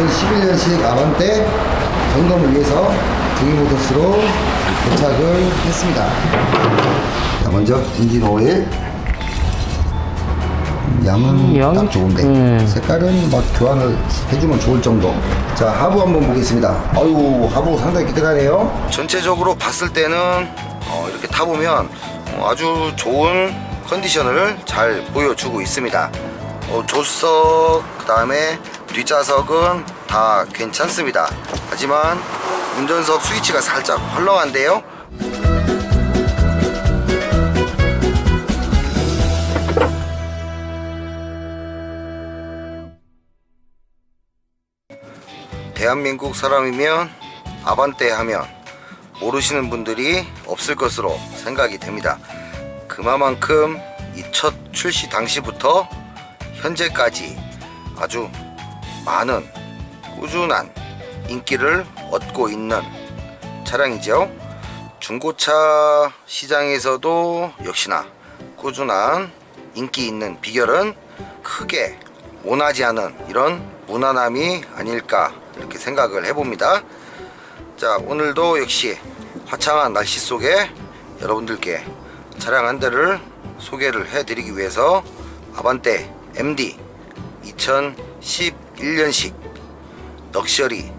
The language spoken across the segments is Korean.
2011년식 아반떼 점검을 위해서 중위모터스로 도착을 했습니다. 자, 먼저 엔진 오일 양은 양? 딱 좋은데 음. 색깔은 막 교환을 해주면 좋을 정도 자 하부 한번 보겠습니다 아유 하부 상당히 깨끗하네요 전체적으로 봤을 때는 어, 이렇게 타보면 어, 아주 좋은 컨디션을 잘 보여주고 있습니다 어, 조수석 그 다음에 뒷좌석은 다 괜찮습니다 하지만 운전석 스위치가 살짝 헐렁한데요 대한민국 사람이면 아반떼 하면 모르시는 분들이 없을 것으로 생각이 됩니다. 그만큼 이 첫 출시 당시부터 현재까지 아주 많은 꾸준한 인기를 얻고 있는 차량이죠. 중고차 시장에서도 역시나 꾸준한 인기 있는 비결은 크게 원하지 않은 이런 무난함이 아닐까 이렇게 생각을 해봅니다. 자 오늘도 역시 화창한 날씨 속에 여러분들께 차량 한 대를 소개를 해드리기 위해서 아반떼 MD 2011년식 럭셔리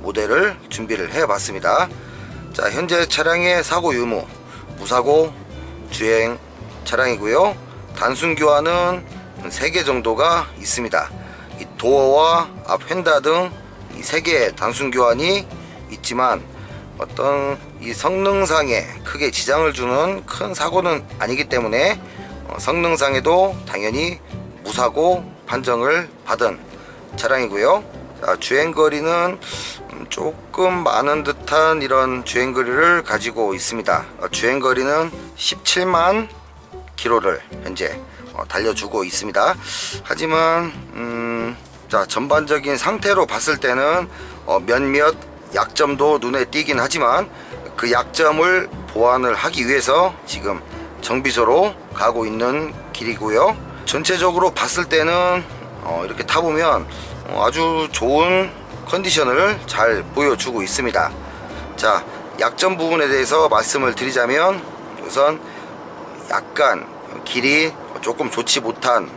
모델을 준비를 해봤습니다. 자 현재 차량의 사고 유무 무사고 주행 차량이고요. 단순 교환은 3개 정도가 있습니다. 이 도어와 앞 휀다 등 이 3개의 단순 교환이 있지만 어떤 이 성능상에 크게 지장을 주는 큰 사고는 아니기 때문에 어, 성능상에도 당연히 무사고 판정을 받은 차량이고요. 자, 주행거리는 음, 조금 많은 듯한 이런 주행거리를 가지고 있습니다. 어, 주행거리는 17만 키로를 현재 어, 달려주고 있습니다. 하지만 음, 자 전반적인 상태로 봤을 때는 어, 몇몇 약점도 눈에 띄긴 하지만 그 약점을 보완을 하기 위해서 지금 정비소로 가고 있는 길이고요. 전체적으로 봤을 때는 어, 이렇게 타보면 어, 아주 좋은 컨디션을 잘 보여주고 있습니다. 자 약점 부분에 대해서 말씀을 드리자면 우선 약간 길이 조금 좋지 못한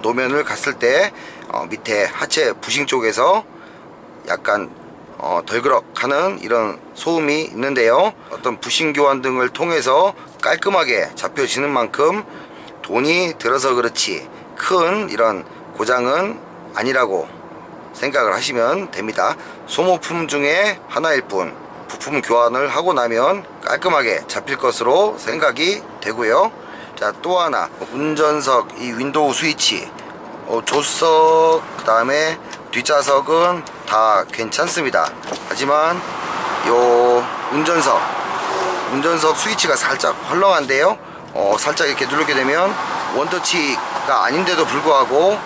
노면을 갔을 때 어, 밑에 하체 부싱 쪽에서 약간 어, 덜그럭하는 이런 소음이 있는데요. 어떤 부싱 교환 등을 통해서 깔끔하게 잡혀지는 만큼 돈이 들어서 그렇지 큰 이런 고장은 아니라고 생각을 하시면 됩니다. 소모품 중에 하나일 뿐 부품 교환을 하고 나면 깔끔하게 잡힐 것으로 생각이 되고요. 자, 또 하나 운전석 이 윈도우 스위치 어, 조수석 그 다음에 뒷좌석은 다 괜찮습니다. 하지만 요 운전석 운전석 스위치가 살짝 헐렁한데요. 어, 살짝 이렇게 누르게 되면 원터치가 아닌데도 불구하고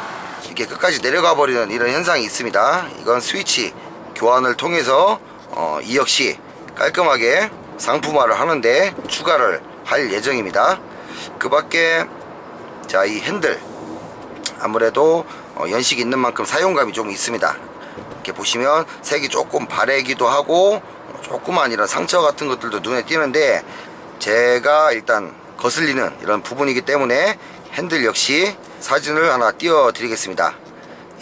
이렇게 끝까지 내려가 버리는 이런 현상이 있습니다. 이건 스위치 교환을 통해서 어, 이 역시 깔끔하게 상품화를 하는데 추가를 할 예정입니다. 그 밖에 자 이 핸들 아무래도 어, 연식이 있는 만큼 사용감이 좀 있습니다. 이렇게 보시면 색이 조금 바래기도 하고 어, 조그만 이런 상처 같은 것들도 눈에 띄는데 제가 일단 거슬리는 이런 부분이기 때문에 핸들 역시 사진을 하나 띄워 드리겠습니다.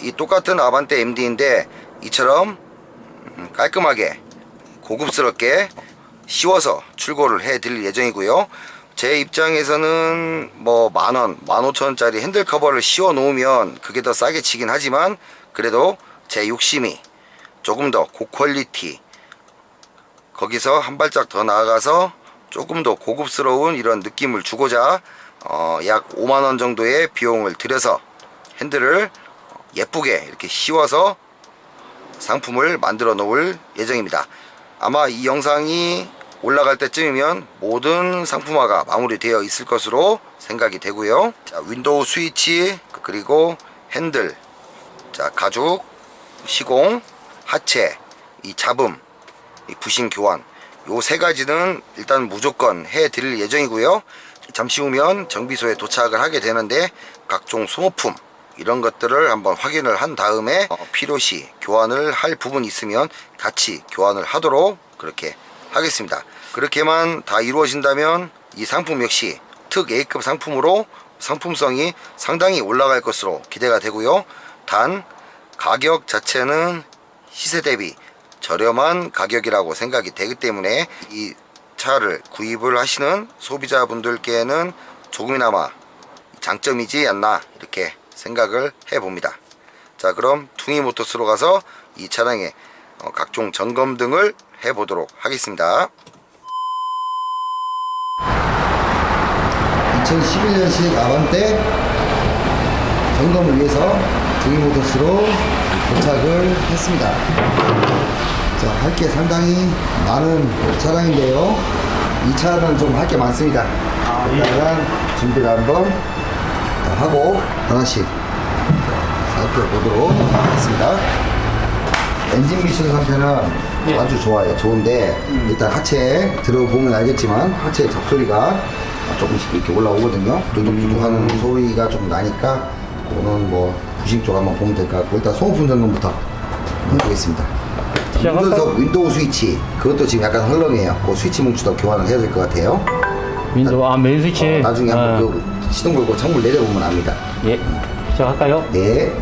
이 똑같은 아반떼 MD인데 이처럼 음, 깔끔하게 고급스럽게 씌워서 출고를 해 드릴 예정이고요. 제 입장에서는 뭐 만원, 만오천원짜리 핸들 커버를 씌워 놓으면 그게 더 싸게 치긴 하지만 그래도 제 욕심이 조금 더 고퀄리티 거기서 한 발짝 더 나아가서 조금 더 고급스러운 이런 느낌을 주고자 어, 약 5만원 정도의 비용을 들여서 핸들을 예쁘게 이렇게 씌워서 상품을 만들어 놓을 예정입니다. 아마 이 영상이 올라갈 때쯤이면 모든 상품화가 마무리되어 있을 것으로 생각이 되고요. 자, 윈도우 스위치 그리고 핸들, 자 가죽, 시공, 하체, 이 잡음, 이 부신 교환 요 세 가지는 일단 무조건 해 드릴 예정이고요. 잠시 후면 정비소에 도착을 하게 되는데 각종 소모품 이런 것들을 한번 확인을 한 다음에 어, 필요시 교환을 할 부분이 있으면 같이 교환을 하도록 그렇게 하겠습니다. 그렇게만 다 이루어진다면 이 상품 역시 특 A급 상품으로 상품성이 상당히 올라갈 것으로 기대가 되고요. 단 가격 자체는 시세 대비 저렴한 가격이라고 생각이 되기 때문에 이 차를 구입을 하시는 소비자분들께는 조금이나마 장점이지 않나 이렇게 생각을 해 봅니다. 자 그럼 퉁이 모터스로 가서 이 차량의 어, 각종 점검 등을 해 보도록 하겠습니다. 2011년식 아반떼 점검을 위해서 퉁이 모터스로 도착을 했습니다. 자, 할 게 상당히 많은 차량인데요. 이 차는 좀 할 게 많습니다. 일단은 준비를 한번 하고 하나씩 살펴보도록 하겠습니다. 엔진 미션 상태는 아주 좋아요. 좋은데 일단 하체 들어보면 알겠지만 하체 잡소리가 조금씩 이렇게 올라오거든요. 두둑두둑 하는 소리가 좀 나니까 그거는 뭐 부식 쪽 한번 보면 될 것 같고 일단 소모품 점검부터 해보겠습니다. 운전석 윈도우 스위치 그것도 지금 약간 헐렁해요. 그 스위치 뭉치도 교환을 해야 될 것 같아요. 윈도우 아 메인 스위치. 어, 나중에 한번 아, 그 시동 걸고 창문 내려보면 압니다. 예. 시작할까요? 네.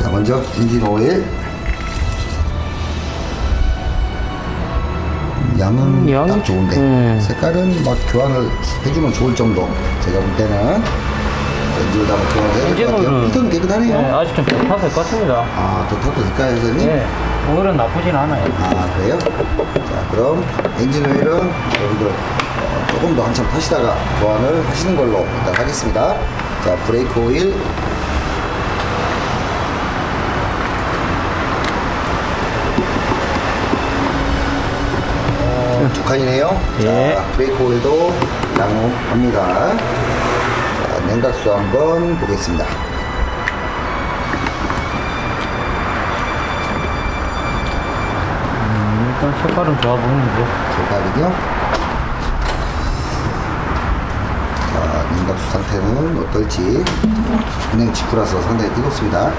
자, 먼저 엔진 오일. 양은 양? 딱 좋은데 음. 색깔은 막 교환을 해주면 좋을 정도. 제가 볼 때는 같아요. 엔진오일은- 필터는 깨끗하네요. 네, 아직 좀 탁할 것 같습니다. 아, 더 탑도 될까요, 선생님? 네. 오늘은 나쁘진 않아요. 아 그래요? 자 그럼 엔진 오일은 여러분들 어, 조금 더 한참 타시다가 교환을 하시는 걸로 일단 하겠습니다 자 브레이크 오일 어, 두 칸이네요 예. 자 브레이크 오일도 양호합니다 자 냉각수 한번 보겠습니다 음, 일단 색깔은 좋아 보이는데. 색깔이요. 자, 냉각수 상태는 어떨지. 은행 직후라서 상당히 뜨겁습니다.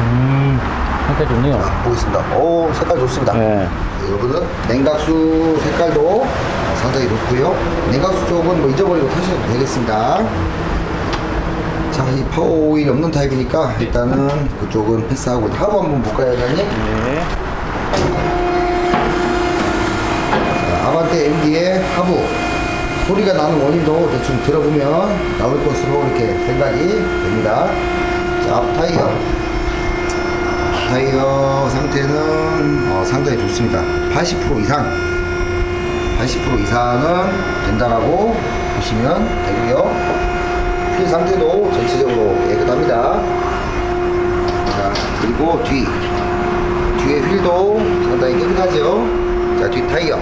음, 색깔 좋네요. 자, 보겠습니다. 오, 색깔 좋습니다. 네. 여러분은 냉각수 색깔도 상당히 좋고요. 냉각수 쪽은 뭐 잊어버리고 타셔도 되겠습니다. 자, 이 파워 오일 없는 타입이니까 일단은 그쪽은 패스하고 하부 한번 볼까요, 사장님? 네. 자, 아반떼 MD의 하부 소리가 나는 원인도 대충 들어보면 나올 것으로 이렇게 생각이 됩니다. 자, 앞 타이어 타이어 상태는 어, 상당히 좋습니다. 80% 이상 80% 이상은 된다라고 보시면 되고요. 휠 상태도 전체적으로 깨끗합니다. 자, 그리고 뒤 뒤에 휠도 상당히 깨끗하죠. 자, 뒤 타이어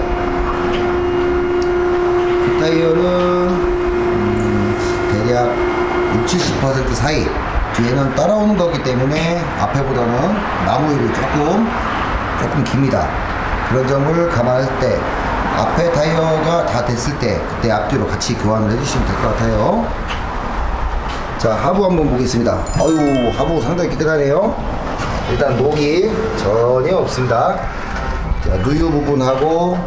그 타이어는 음, 대략 60, 70% 사이 뒤에는 따라오는 거기 때문에 앞에보다는 나무일이 조금 조금 깁니다. 그런 점을 감안할 때 앞에 타이어가 다 됐을 때 그때 앞뒤로 같이 교환을 해주시면 될 것 같아요. 자 하부 한번 보겠습니다. 어유 하부 상당히 깨끗하네요. 일단 녹이 전혀 없습니다. 자, 누유 부분하고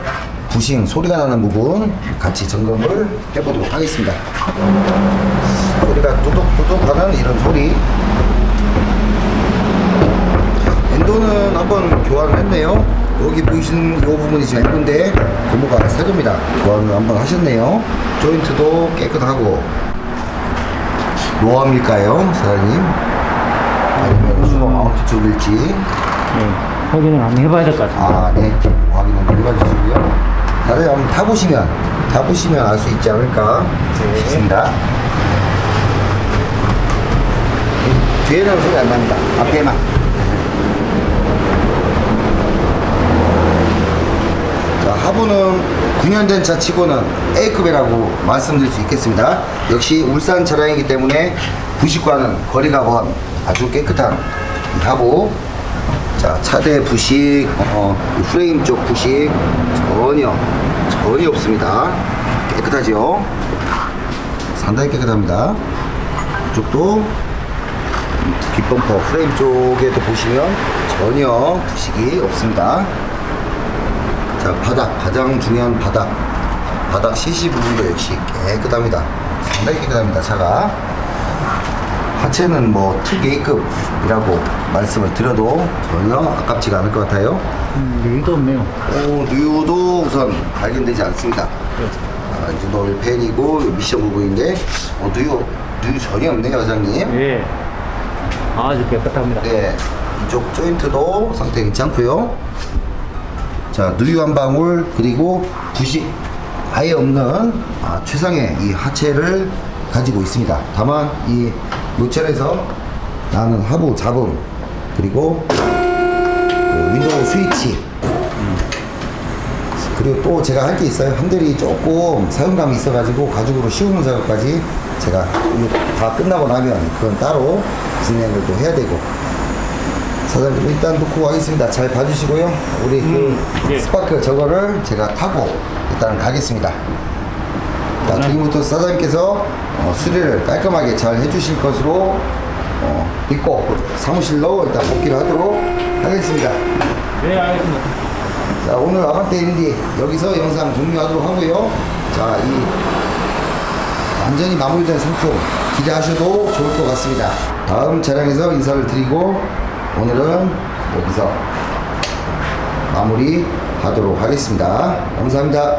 부싱 소리가 나는 부분 같이 점검을 해보도록 하겠습니다. 소리가 뚜둑뚜둑 하는 이런 소리. 엔도는 한번 교환을 했네요. 여기 보이시는 이 부분이 지금 엔도인데 고무가 새 겁니다. 교환을 한번 하셨네요. 조인트도 깨끗하고 노암일까요, 사장님? 아니면 수동 마운트 쪽일지 네. 확인을 한번 해봐야 될 것 같습니다. 아, 네. 확인 한번 해봐주시고요. 다들 한번 타보시면, 타보시면 알 수 있지 않을까 싶습니다. 뒤에는 소리 안 납니다. 앞에만. 자, 하부는 9년 된차 치고는 A급이라고 말씀드릴 수 있겠습니다. 역시 울산 차량이기 때문에 부식과는 거리가 먼 아주 깨끗한 이 하부. 자, 차대 부식, 어, 이 프레임 쪽 부식 전혀, 전혀 없습니다. 깨끗하지요? 상당히 깨끗합니다. 이쪽도 뒷 범퍼 프레임 쪽에도 보시면 전혀 부식이 없습니다. 자, 바닥, 가장 중요한 바닥. 바닥 CC 부분도 역시 깨끗합니다. 상당히 깨끗합니다, 차가. 하체는 뭐 특A급이라고 말씀을 드려도 전혀 아깝지가 않을 것 같아요. 음, 여기도 없네요. 오, 누유도 우선 발견되지 않습니다. 아, 이제 노일펜이고 미션 부분인데 어, 누유, 누유 전혀 없네요, 사장님. 예. 아주 깨끗합니다. 네, 이쪽 조인트도 상태 괜찮고요. 자, 누유 한 방울 그리고 부식 아예 없는 아, 최상의 이 하체를 가지고 있습니다. 다만 이 노철에서 나는 하부 잡음 그리고 그 윈도우 스위치 그리고 또 제가 할 게 있어요. 핸들이 조금 사용감이 있어가지고 가죽으로 씌우는 작업까지 제가 다 끝나고 나면 그건 따로 진행을 또 해야 되고 사장님 일단 놓고 가겠습니다. 잘 봐주시고요. 우리 음, 그 예. 스파크 저거를 제가 타고 일단 가겠습니다. 자, 지금부터 사장님께서 어, 수리를 깔끔하게 잘 해주실 것으로 어, 믿고 사무실로 일단 복귀를 하도록 하겠습니다. 네, 알겠습니다. 자 오늘 아반떼 인디 여기서 영상 종료하도록 하고요. 자 이 완전히 마무리된 상품 기대하셔도 좋을 것 같습니다. 다음 차량에서 인사를 드리고 오늘은 여기서 마무리 하도록 하겠습니다. 감사합니다